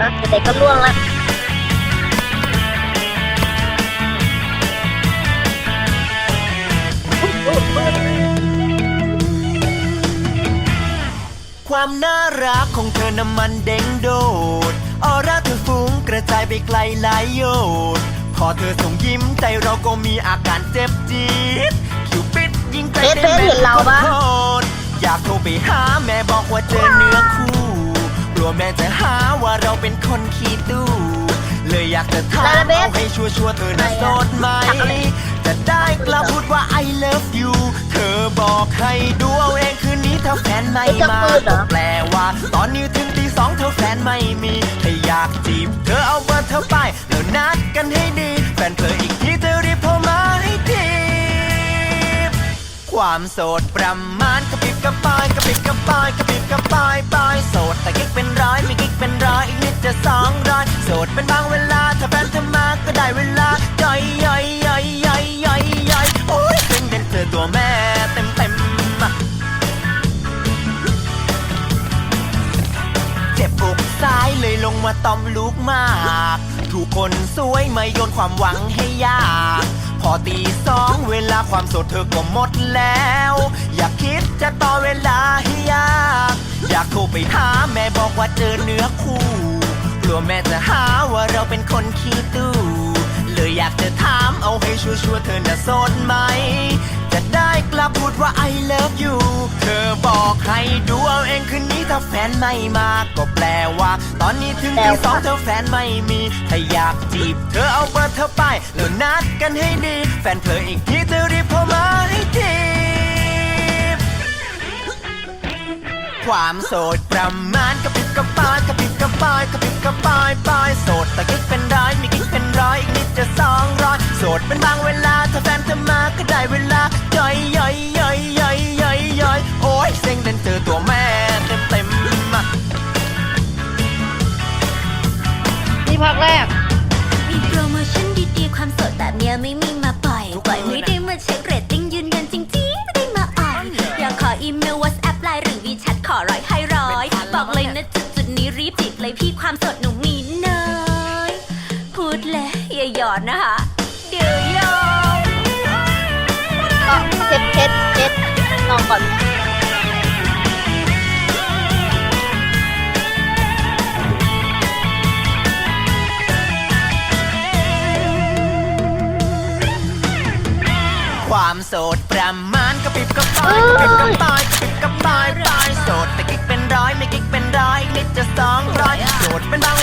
อะเด็กก็ล่วงละความน่ารักของเธอน้ำมันเด้งโดด ออร่าเธอฟุ้งกระจายไปไกลหลายโยชน์พอเธอส่งยิ้มใจเราก็มีอาการเจ็บจี๊ดคิวปิดยิงใจเฟซเฟซเห็นเราปะโคตรอยากโทรไปหาแม่บอกว่าเจอเนื้อคู่กลั วแม่จะหาว่าเราเป็นคนขี้ตู้เลยอยากจะถามแล้วนะเบสเอาให้ชัวร์ชัวร์ๆเธอน่ะโสดไหม จะได้กล้าพูดว่า I love you เธอบอกให้ดูเอาเองคืนนี้ถ้าแฟนไม่มาก็แปลว่า ตอนนี้ถึงตีสองเธอแฟนไม่มีถ้าอยากจีบ เธอเอาเบอร์เธอไปแล้วนัดกันให้ดี แฟนเธออีกทีเธอรีบโทรมาให้ทีความโสดประมาณกระปิบกระปายกระปิบกระปายกระปิบกระปายปายโสดแต่กิ๊ก สดเป็นบางเวลาถ้าแฟนเธอมาก็ได้เวลาย่อยย่อยย่อยย่อยย่อยย่อยโอ้ยเป็นเด่นเธอตัวแม่เต็มเต็มเจ็บอกซ้ายเลยลงมาตอมลูกมาก ถูกคนสวยมาโยนความหวังให้ยากพอตีสองเวลาความโสดเธอก็หมดแล้ว อยากคิดจะต่อเวลาให้ยาก อยากโทรไปหาแม่บอกว่าเจอเนื้อคู่ ลัวแม่จะหาว่าเราเป็นคนขี้ตู้เลยอยากจะถามเอาให้ชัวร์ๆเธอน่ะโสดไหม จะได้กลับพูดว่า I love you เธอบอกให้ดูเอาเองคืนนี้ถ้าแฟนไม่มา ก็แปลว่า ตอนนี้ถึงที่สองเธอแฟนไม่มี ถ้าอยากจีบ เธอเอาเบอร์เธอไป แล้วนัดกันให้ดี แฟนเธออีกทีเธอรีบโทรมาให้ทีความโสดประมาณกระปิบายกระปิบกระปายปายโสดแต่กิ๊กเป็นร้อยไม่กิ๊กเป็นร้อยอีกนิดจะสองร้อยโสดเป็นบางเวลาถ้าแฟนเธอมาก็ได้เวลาย่อยย่อยย่อยย่อยย่อยย่อยโอ้ยเซ็งเดินเจอตัวแม่เต็มเต็มๆอะที่พักแรก มีโปรโมชั่นดีๆ ความสดแบบเนี้ยไม่มีมาปล่อยปล่อยไม่ได้มาเช็คเรตติ้งยืนยันจริงๆไม่ได้มาอ่อยอยากขออีเมล WhatsApp ไลน์หรือวีแชทขอร้อยให้ร้อยบอกเลยนะจุดจุดๆ นี้รีบจิบเลยพี่ความสดหนูมีน้อยพูดเลยอย่าหยอดนะคะเดี๋ยวยอม ก็เช็ดเช็ดเช็ดลองก่อน ดประมาณกระปิบกระปายกระปิบกระปายกระปิบกระปายปายโสดแต่กิ๊กเป็นร้อยไม่กิ๊กเป็นร้อยอีกนิดจะสองร้อยโสดเป็นบาง